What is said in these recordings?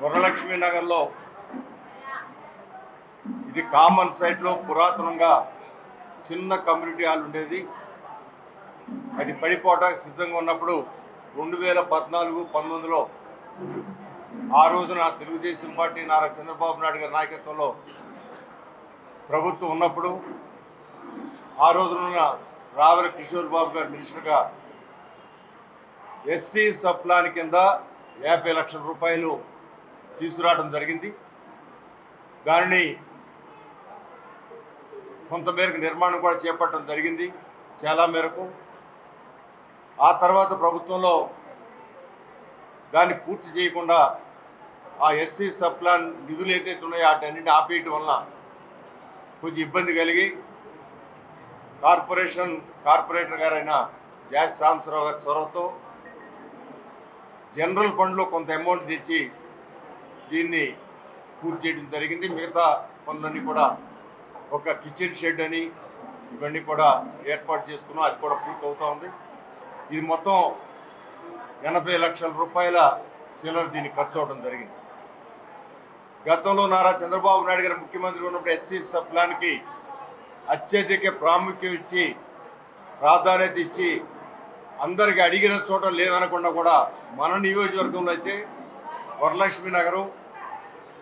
వరలక్ష్మి నగర్లో ఇది కామన్ సైట్లో పురాతనంగా చిన్న కమ్యూనిటీ హాల్ ఉండేది. అది పడిపోవటానికి సిద్ధంగా ఉన్నప్పుడు రెండు వేల పద్నాలుగు పంతొమ్మిదిలో ఆ రోజున తెలుగుదేశం పార్టీ నారా చంద్రబాబు నాయుడు గారి నాయకత్వంలో ప్రభుత్వం ఉన్నప్పుడు ఆ రోజున రావెల కిషోర్ బాబు గారు మినిస్టర్గా ఎస్సీ సప్లాన్ కింద యాభై లక్షల రూపాయలు తీసుకురావడం జరిగింది. దానిని కొంతమేరకు నిర్మాణం కూడా చేపట్టడం జరిగింది చాలా మేరకు. ఆ తర్వాత ప్రభుత్వంలో దాన్ని పూర్తి చేయకుండా ఆ ఎస్సీ సప్లాన్ నిధులు ఏదైతే ఉన్నాయో వాటన్నింటిని ఆపేయటం వలన కొంచెం ఇబ్బంది కలిగి కార్పొరేషన్ కార్పొరేటర్ గారైన జాస్ సాంబశివరావు గారి చొరవతో జనరల్ ఫండ్లో కొంత అమౌంట్ తెచ్చి దీన్ని పూర్తి చేయడం జరిగింది. మిగతా పనులన్నీ కూడా ఒక కిచెన్ షెడ్ అని ఇవన్నీ కూడా ఏర్పాటు చేసుకున్నాం. అది కూడా పూర్తి అవుతూ ఉంది. ఇది మొత్తం ఎనభై లక్షల రూపాయల చిల్లర దీన్ని ఖర్చు అవడం జరిగింది. గతంలో నారా చంద్రబాబు నాయుడు గారు ముఖ్యమంత్రి ఉన్నప్పుడు ఎస్సీ ప్లాన్కి అత్యధిక ప్రాముఖ్యం ఇచ్చి ప్రాధాన్యత ఇచ్చి అందరికి అడిగిన చోట లేదనకుండా కూడా మన నియోజకవర్గంలో అయితే వరలక్ష్మి నగరు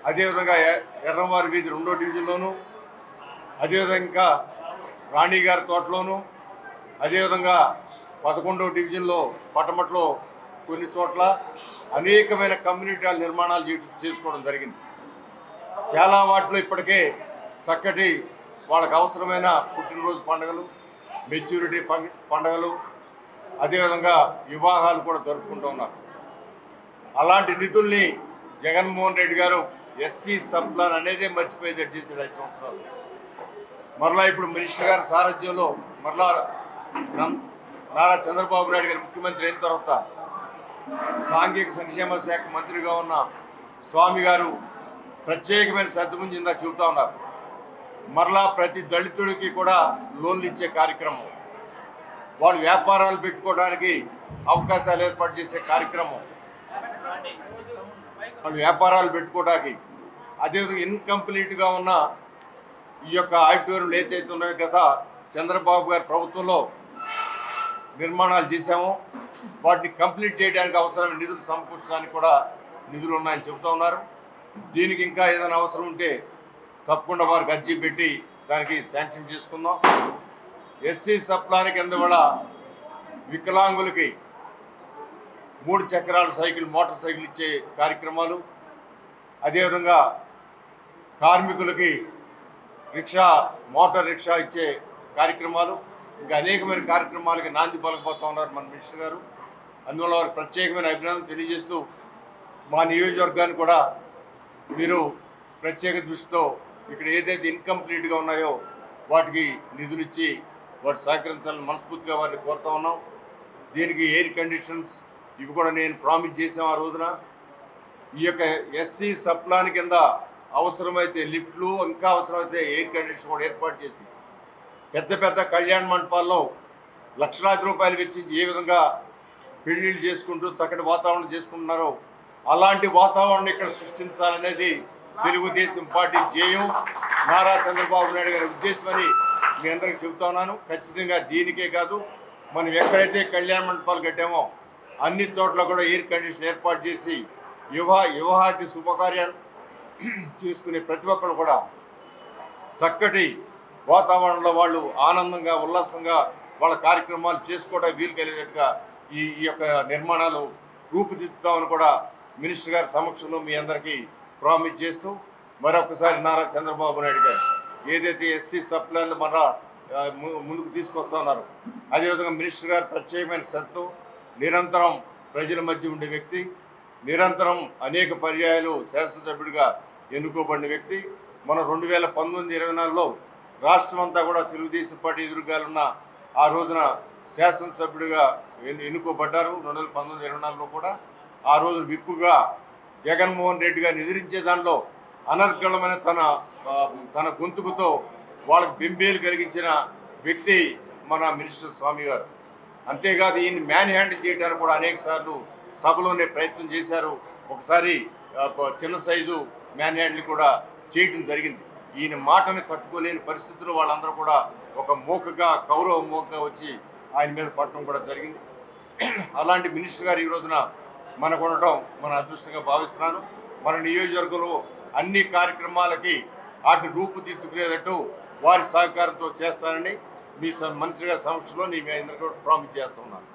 అదేవిధంగా ఎ- ఎర్రంవారి వీధి రెండో డివిజన్లోను అదేవిధంగా రాణిగారి తోటలోను అదేవిధంగా పదకొండవ డివిజన్లో పటమట్లో కొన్ని చోట్ల అనేకమైన కమ్యూనిటీ నిర్మాణాలు చే- చేసుకోవడం జరిగింది. చాలా వాటిలో ఇప్పటికే చక్కటి వాళ్ళకు అవసరమైన పుట్టినరోజు పండుగలు మెచ్యూరిటీ పం- పండుగలు అదేవిధంగా వివాహాలు కూడా జరుపుకుంటూ ఉన్నారు. అలాంటి నిధుల్ని జగన్మోహన్ రెడ్డి గారు ఎస్సీ సబ్ప్లాన్ అనేదే మర్చిపోయేటట్టు చేశాడు ఐదు సంవత్సరాలు. మరలా ఇప్పుడు మినిస్టర్ గారి సారథ్యంలో మరలా నారా చంద్రబాబు నాయుడు గారు ముఖ్యమంత్రి అయిన తర్వాత సాంఘిక సంక్షేమ శాఖ మంత్రిగా ఉన్న స్వామి గారు ప్రత్యేకమైన శ్రద్ధ ముంచిందా చెబుతా ఉన్నారు. మరలా ప్రతి దళితుడికి కూడా లోన్లు ఇచ్చే కార్యక్రమం. వాళ్ళు వ్యాపారాలు పెట్టుకోవడానికి అవకాశాలు ఏర్పాటు చేసే కార్యక్రమం. వాళ్ళు వ్యాపారాలు పెట్టుకోవడానికి అదేవిధంగా ఇన్కంప్లీట్గా ఉన్న ఈ యొక్క ఆడిటోరియం ఏదైతే ఉన్నాయో గత చంద్రబాబు గారి ప్రభుత్వంలో నిర్మాణాలు చేశాము వాటిని కంప్లీట్ చేయడానికి అవసరమైన నిధులు సమకూర్చడానికి కూడా నిధులు ఉన్నాయని చెబుతా ఉన్నారు. దీనికి ఇంకా ఏదైనా అవసరం ఉంటే తప్పకుండా వారికి అర్జీ పెట్టి దానికి శాంక్షన్ చేసుకుందాం. ఎస్సీ సప్లానికి కింద కూడా వికలాంగులకి మూడు చక్రాల సైకిల్ మోటార్ సైకిల్ ఇచ్చే కార్యక్రమాలు. అదేవిధంగా కార్మికులకి రిక్షా మోటార్ రిక్షా ఇచ్చే కార్యక్రమాలు. ఇంకా అనేకమైన కార్యక్రమాలకి నాంది పలకపోతూ ఉన్నారు మన మినిస్టర్ గారు. అందువల్ల వారికి ప్రత్యేకమైన అభినందన తెలియజేస్తూ మా నియోజకవర్గాన్ని కూడా మీరు ప్రత్యేక దృష్టితో ఇక్కడ ఏదైతే ఇన్కంప్లీట్గా ఉన్నాయో వాటికి నిధులు ఇచ్చి వాటి సహకరించాలని మనస్ఫూర్తిగా వారిని కోరుతా ఉన్నాం. దీనికి ఎయిర్ కండిషన్స్ ఇవి కూడా నేను ప్రామిస్ చేసాం ఆ రోజున. ఈ యొక్క ఎస్సీ సప్లాన్ కింద అవసరమైతే లిఫ్ట్లు ఇంకా అవసరమైతే ఎయిర్ కండిషన్ కూడా ఏర్పాటు చేసి పెద్ద పెద్ద కళ్యాణ మండపాల్లో లక్షలాది రూపాయలు వెచ్చించి ఏ విధంగా పెళ్ళిళ్ళు చేసుకుంటూ చక్కటి వాతావరణం చేసుకుంటున్నారో అలాంటి వాతావరణం ఇక్కడ సృష్టించాలనేది తెలుగుదేశం పార్టీ ధ్యేయం. నారా చంద్రబాబు నాయుడు గారి ఉద్దేశమని మీ అందరికి చెబుతా ఉన్నాను. ఖచ్చితంగా దీనికే కాదు మనం ఎక్కడైతే కళ్యాణ మండపాలు కట్టామో అన్ని చోట్ల కూడా ఎయిర్ కండిషన్ ఏర్పాటు చేసి యువ యువహాది శుభకార్యాలు చేసుకునే ప్రతి ఒక్కరు కూడా చక్కటి వాతావరణంలో వాళ్ళు ఆనందంగా ఉల్లాసంగా వాళ్ళ కార్యక్రమాలు చేసుకోవడానికి వీలు కలిగేట్టుగా ఈ ఈ యొక్క నిర్మాణాలు రూపుదిద్దుతామని కూడా మినిస్టర్ గారి సమక్షంలో మీ అందరికీ ప్రామిస్ చేస్తూ మరొకసారి నారా చంద్రబాబు నాయుడు గారు ఏదైతే ఎస్సీ సప్లైన్లు మన ము- ముందుకు తీసుకొస్తా ఉన్నారు అదేవిధంగా మినిస్టర్ గారు ప్రత్యేకమైన శ్రద్ధతో నిరంతరం ప్రజల మధ్య ఉండే వ్యక్తి నిరంతరం అనేక పర్యాయాలు శాసనసభ్యుడిగా ఎన్నుకోబడిన వ్యక్తి. మన రెండు వేల పంతొమ్మిది ఇరవై నాలుగులో రాష్ట్రం అంతా కూడా తెలుగుదేశం పార్టీ ఎదురుగాలున్న ఆ రోజున శాసనసభ్యుడిగా ఎన్నుకోబడ్డారు. రెండు వేల పంతొమ్మిది ఇరవై నాలుగులో కూడా. ఆ రోజు విప్పుగా జగన్మోహన్ రెడ్డి గారిని ఎదిరించే దానిలో అనర్గళమైన తన తన గొంతుకుతో వాళ్ళకి బింబేలు కలిగించిన వ్యక్తి మన మినిస్టర్ స్వామి గారు అంతేకాదు ఈయన మ్యాన్ హ్యాండిల్ చేయడానికి కూడా అనేక సార్లు సభలోనే ప్రయత్నం చేశారు. ఒకసారి చిన్న సైజు మ్యాన్ హ్యాండిల్ కూడా చేయటం జరిగింది. ఈయన మాటని తట్టుకోలేని పరిస్థితుల్లో వాళ్ళందరూ కూడా ఒక మూకగా కౌరవ మూకగా వచ్చి ఆయన మీద పట్టడం కూడా జరిగింది. అలాంటి మినిస్టర్ గారు ఈ రోజున మనకు ఉండటం మన అదృష్టంగా భావిస్తున్నాను మన నియోజకవర్గంలో అన్ని కార్యక్రమాలకి వాటిని రూపుదిద్దుకునేటట్టు వారి సహకారంతో చేస్తానని మీ స- మంత్రి గారి సమక్షంలో నేను మీ అందరికీ ప్రామిస్ చేస్తున్నాను